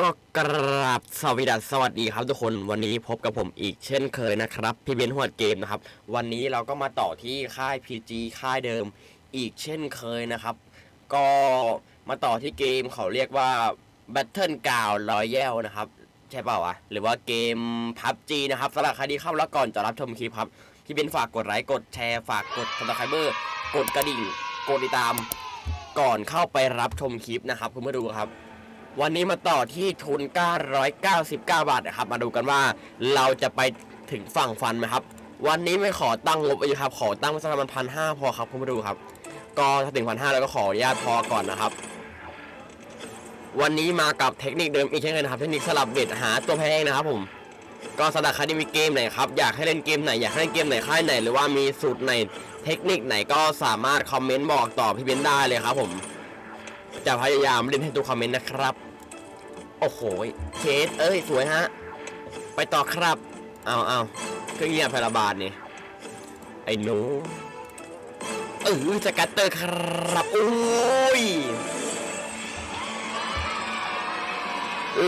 ก็กราบสวัสดีสวัสดีครับทุกคนวันนี้พบกับผมอีกเช่นเคยนะครับ พี่เบนหัวดเกมนะครับ วันนี้เราก็มาต่อที่ค่าย PG ค่ายเดิมอีกเช่นเคยนะครับ ก็มาต่อที่เกมเขาเรียกว่า Battle g r o u n d Royale นะครับ ใช่เปล่าวะหรือว่าเกม PUBG นะครับสำหรับใครที่เข้าแล้วก่อนจะรับชมคลิปครับ พี่เบนฝากกดไลค์กดแชร์ฝากกด subscribe กดกระดิ่งกดติดตาม ก่อนเข้าไปรับชมคลิปนะครับคุณผู้ดูครับ วันนี้มาต่อที่ทุน 999 บาทนะครับ มาดูกันว่าเราจะไปถึงฝั่งฟันไหมครับ วันนี้ไม่ขอตั้งงบอีกครับ ขอตั้งสักประมาณพันห้าพอครับคุณผู้ดูครับ ก็ถ้าถึงพันห้าแล้วก็ขออนุญาตพอก่อนนะครับ วันนี้มากับเทคนิคเดิมอีกเช่นเคยนะครับ เทคนิคสลับเบ็ดหาตัวแพงนะครับผม ก็สำหรับใครที่มีเกมไหนครับ อยากให้เล่นเกมไหน อยากให้เล่นเกมไหนค่ายไหน หรือว่ามีสูตรไหน เทคนิคไหนก็สามารถคอมเมนต์บอกต่อพี่เบนได้เลยครับผม จะพยายามเล่นให้ทุกคอมเมนต์นะครับ โอ้โหเคสเอ้ย สวยฮะ ไปต่อครับ เอาเอาเครื่องเงียบพยาบาลนี่ไอ้หนูเออสกัตเตอร์ครับโอ้ย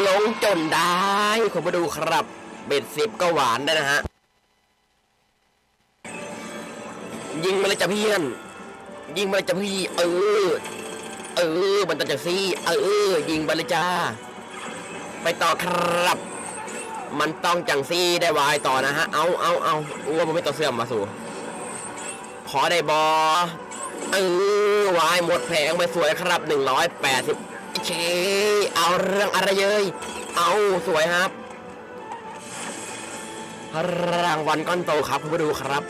ลงจนได้คุณมาดูครับ เบ็ดสิบก็หวานได้นะฮะ ยิงมาเลยจ้ะเพี่อน ยิงมาเลยจ้ะพี่ เออ เออ มันต้องจะซี่เออ ยิงไปเลยจ้า ไปต่อครับ มันต้องจังซี่ได้วายต่อนะฮะ เอาเอาเอาอ้วนมันไม่ต่อเสื่อมมาสู่ ขอได้บอเออวายหมดแผงไปสวยครับ180เชเอาเรื่องอะไรเย้ยเอาสวยครับรางวัลก้อนโตครับคุณผู้ดูครับ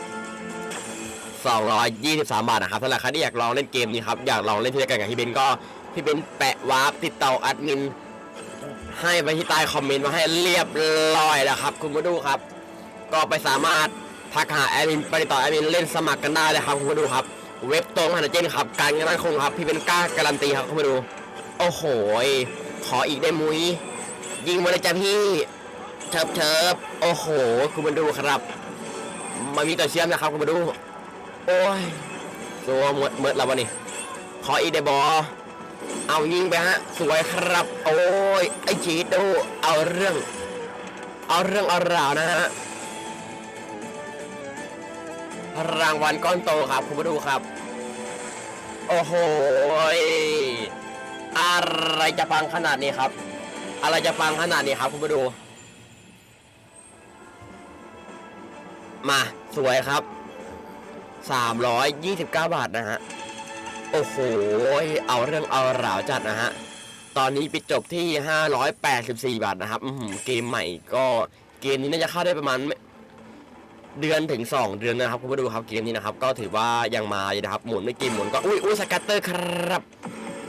223 บาทนะครับสำหรับใครที่อยากลองเล่นเกมนี้ครับ อยากลองเล่นที่เดียวกันกับพี่เบนก็พี่เบนแปะวาร์ปติดต่อแอดมิน ให้ไปที่ใต้คอมเมนต์มาให้เรียบร้อยแล้วครับ คุณผู้ดูครับ ก็ไปสามารถทักหาแอดมินไปติดต่อแอดมินเล่นสมัครกันได้เลยครับคุณผู้ดูครับ เว็บตรงฮันเจนครับ การเงินมั่นคงครับ พี่เป็นกล้าการันตีครับคุณผู้ดู โอ้โหขออีกได้มุ้ยยิงมาเลยจ้ะพี่เชิบเชิบโอ้โห คุณผู้ดูครับมามีต่อเชื่อมนะครับคุณผู้ดู โอ้ยตัวหมดเมดแล้ววันนี้ขออีกได้บอเอายิงไปฮะ สวยครับ โอ้ย ไอจีดูเอาเรื่อง เอาเรื่องเอาราวนะฮะ รางวัลก้อนโตครับ คุณผู้ดูครับ โอ้โห อะไรจะปังขนาดนี้ครับ อะไรจะปังขนาดนี้ครับ คุณผู้ดู มา สวยครับ 329 บาทนะฮะ โอ้โห เอาเรื่องเอาราวจัดนะฮะ ตอนนี้ปิดจบที่ 584 บาทนะครับเกมใหม่ก็เกมนี้น่าจะเข้าได้ประมาณเดือนถึง 2 เดือนนะครับคุณผู้ดูครับเกมนี้นะครับ ก็ถือว่ายังมาอยู่นะครับหมุนไม่กี่หมุนก็อุ้ยอุ้ยสกัตเตอร์ครับ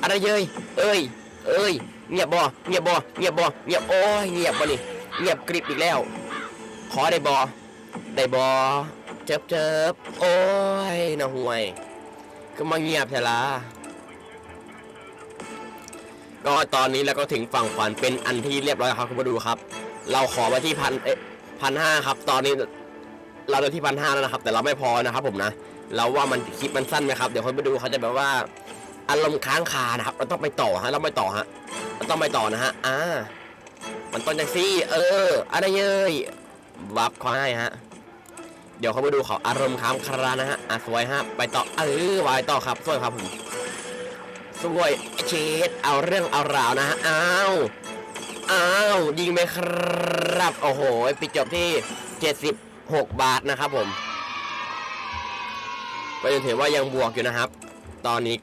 อะไรเย้ยเอ้ย เอ้ยเงียบบอเงียบบอเงียบบอเงียบโอ้ยเงียบบ่นี่เงียบกริบอีกแล้ว ขอได้บอได้บอ เจิบเจิบโอ้ยน่าห่วย ก็มาเงียบเถอะละก็ตอนนี้เราก็ถึงฝั่งฝันเป็นอันที่เรียบร้อยแล้วครับคุณผู้ดูครับ เราขอมาที่พันเอ๊ะพันห้าครับ ตอนนี้เราได้ที่พันห้าแล้วนะครับ แต่เราไม่พอนะครับ ผมนะเราว่ามันคลิปมันสั้นไหมครับเดี๋ยวคนไปดูเขาจะแบบว่าอารมณ์ค้างคานะครับ เราต้องไปต่อฮะเราไม่ต่อฮะเราต้องไปต่อนะฮะอ่ามันต้นจากซี่ เออ อะไรเย้ยวับเขาให้ฮะ เดี๋ยวเขาไปดูเขาอารมณ์ค้างคานะฮะอะสวยฮะไปต่อเออวายต่อครับสวยครับผมสวยเชดเอาเรื่องเอาราวนะฮะอ้าวอ้าวยิงไปครับโอ้โหปิดจบที่ 76 บาทนะครับผมก็ยังถือว่ายังบวกอยู่นะครับ ตอนนี้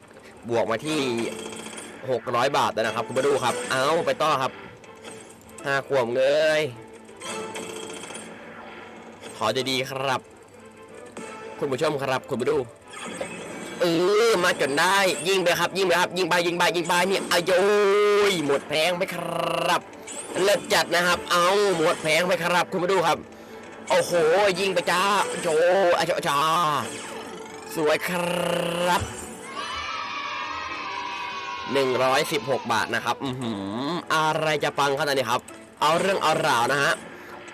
บวกมาที่ 600 บาทแล้วนะครับ คุณมาดูครับ เอาไปต่อครับห้าขวบเลย ขอจะดีๆครับ คุณผู้ชมครับคุณมาดูเออมาจนได้ ยิงไปครับ ยิงไปครับ ยิงไปยิงไปยิงไปเนี่ยอายุยหมดแพงไปครับเลิศจัดนะครับ เอาหมดแพงไปครับ คุณมาดูครับโอ้โห ยิงไปจ้าโจอาจาจ้าสวยครับ 116 บาทนะครับ อือหืออะไรจะปังขนาดนี้ครับ เอาเรื่องเอาราวนะฮะ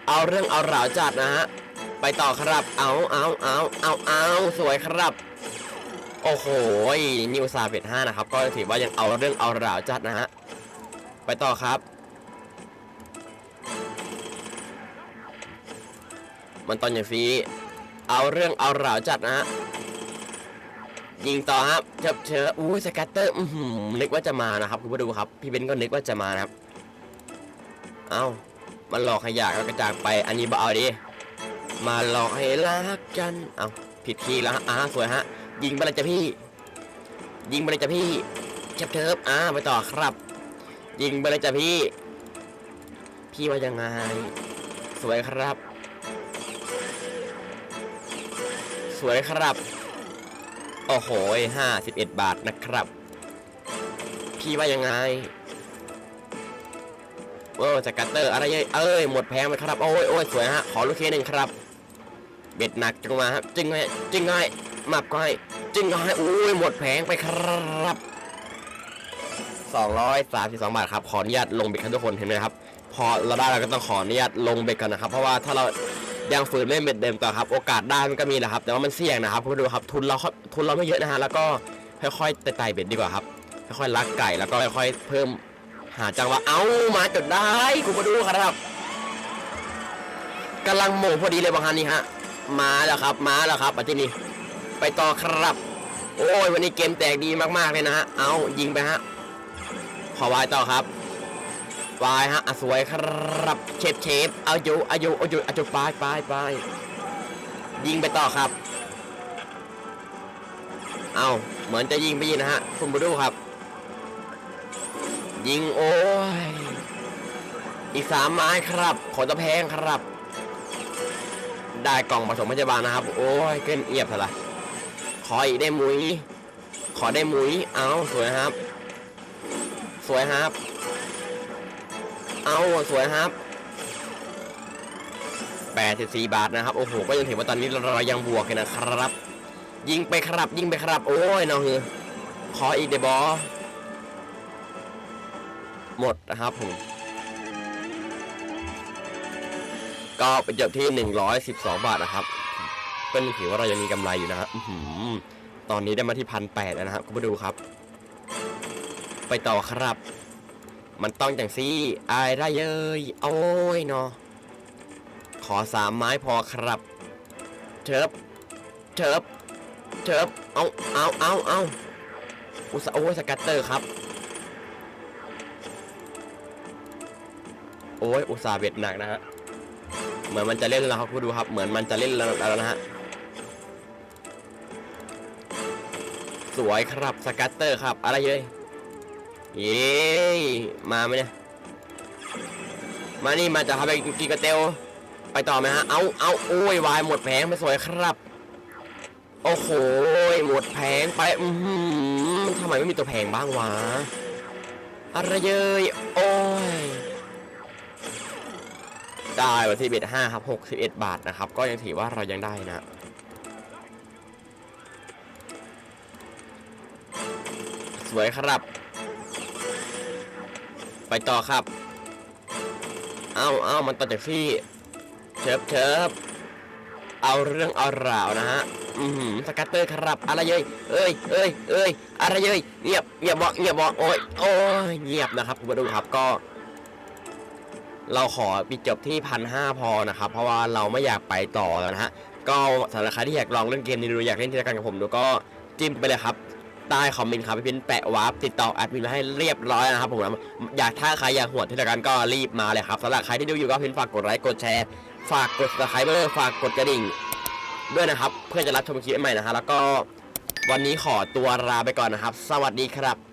เอาเรื่องเอาราวจัดนะฮะ ไปต่อครับ เอาเอาเอาเอาเอาสวยครับ โอ้โหนิวซาเปตห้านะครับ ก็ถือว่ายังเอาเรื่องเอาราวจัดนะฮะ ไปต่อครับ มันตอนอย่างฟีเอาเรื่องเอาราวจัดนะฮะ ยิงต่อครับเฉบเชออู้สกัตเตอร์นึกว่าจะมานะครับคุณผู้ดูครับ พี่เบนก็นึกว่าจะมานะครับ เอา้ามันหลอกขยะกระจายไป อันนี้เบาดี มาหลอกให้รักกัน เอ้าผิดทีแล้วฮะอ่าสวยฮะ ยิงไปเลยจ้ะพี่ ยิงไปเลยจ้ะพี่เชิบเชิบอ่าไปต่อครับ ยิงไปเลยจ้ะพี่ พี่ว่ายังไง สวยครับ สวยครับ โอ้โหห้าสิบเอ็ดบาทนะครับ พี่ว่ายังไงโอ้สกัตเตอร์อะไรเอ้ยเอ้ยหมดแพงไปครับ โอ้ยโอ้ยสวยฮะ ขอลูกเคหนึ่งครับ เบ็ดหนักจังมาครับจึงไงจึงไงมับก็ให้จึงก็ให้โอ้ยหมดแพงไปครับ232บาทครับขออนุญาตลงเบ็ดครับทุกคนเห็นไหมครับ พอเราได้เราก็ต้องขออนุญาตลงเบ็ดกันนะครับ เพราะว่าถ้าเรายังฝืนเล่นเบ็ดเดิมต่อครับ โอกาสได้มันก็มีแหละครับ แต่ว่ามันเสี่ยงนะครับคุณผู้ดูครับทุนเราทุนเราไม่เยอะนะฮะแล้วก็ค่อยๆไต่เบ็ดดีกว่าครับค่อยๆลักไก่แล้วก็ค่อยๆเพิ่มหาจังหวะเอ้ามาจนได้คุณผู้ดูครับกำลังโหม่พอดีเลยบางฮันนี่ฮะ มาแล้วครับ มาแล้วครับอาทิตย์นี้ไปต่อครับ โอ้ยวันนี้เกมแตกดีมากๆเลยนะฮะ เอายิงไปฮะ ขอวายต่อครับวายฮะสวยครับ เชฟเชฟเอาอยู่เอาอยู่เอาอยู่เอาอยู่ไปไปไปยิงไปต่อครับ เอาเหมือนจะยิงไปยิงนะฮะ คุณบูดูครับ ยิงโอ้ย อีกสามไม้ครับขนตะแพงครับ ได้กล่องผสมพยาบาลนะครับ โอ้ยเกินเอียบเถอะละขออีกได้มุยขอได้มุยเอาสวยครับ สวยครับ เอาสวยครับ84บาทนะครับ โอ้โห ก็ยังถือว่าตอนนี้เรายังบวกกันนะครับ ยิงไปครับ ยิงไปครับ โอ้ยเน้องเฮือขออีกเดบอหมดนะครับผม ก็เป็นจบที่ 112 บาทนะครับเป็นถือว่าเรายังมีกำไรอยู่นะครับตอนนี้ได้มาที่พันแปดแล้วนะครับคุณผู้ดูครับ ไปต่อครับ มันต้องจังซี่อายได้เย้ยโอ้ยเนาะขอสามไม้พอครับเชิบเชิบเชิบเอาเอาเอาเอาอุสาห์โอ้ยสกัตเตอร์ครับ โอ้ยอุตสาเบ็ดหนักนะฮะ เหมือนมันจะเล่นแล้วครับคุณดูครับ เหมือนมันจะเล่นแล้วนะฮะ สวยครับสกัตเตอร์ครับ อะไรเย้ยเย้มาไหมเนี่ย มานี่มาจะพาไปกินกระเตียวไปต่อไหมฮะ เอาเอาโอ้ยวายหมดแผงไปสวยครับ โอ้โหหมดแผงไปอือหือทำไมไม่มีตัวแพงบ้างวะ อะไรเย้ยโอ้ย ได้วันที่เบ็ดห้าครับหกสิบเอ็ดบาทนะครับ ก็ยังถือว่าเรายังได้นะสวยครับ ไปต่อครับ เอาเอามันต่อจากที่เชิบเชิบเอาเรื่องเอาราวนะฮะ อือหือสกัตเตอร์ครับ อะไรเย้ยเอ้ยเอ้ยเอ้ยอะไรเย้ยเงียบเงียบบอกเงียบบอกโอ้ยโอ้ยเงียบนะครับคุณผู้ชมครับก็ เราขอปิดจบที่พันห้าพอนะครับ เพราะว่าเราไม่อยากไปต่อแล้วนะฮะ ก็สำหรับใครที่อยากลองเล่นเกมนี้ดูอยากเล่นที่รายการกับผมดูก็จิ้มไปเลยครับใต้คอมเมนต์ครับพี่พินแปะวาร์ปติดต่อแอดมินมาให้เรียบร้อยนะครับผมอยากถ้าใครอยากหวดที่รายการก็รีบมาเลยครับสำหรับใครที่ดูอยู่ก็พินฝากกดไลค์กดแชร์ ฝากกด subscribe ฝากกดกระดิ่ง ด้วยนะครับ เพื่อจะรับชมคลิปใหม่นะฮะแล้วก็วันนี้ขอตัวลาไปก่อนนะครับ สวัสดีครับ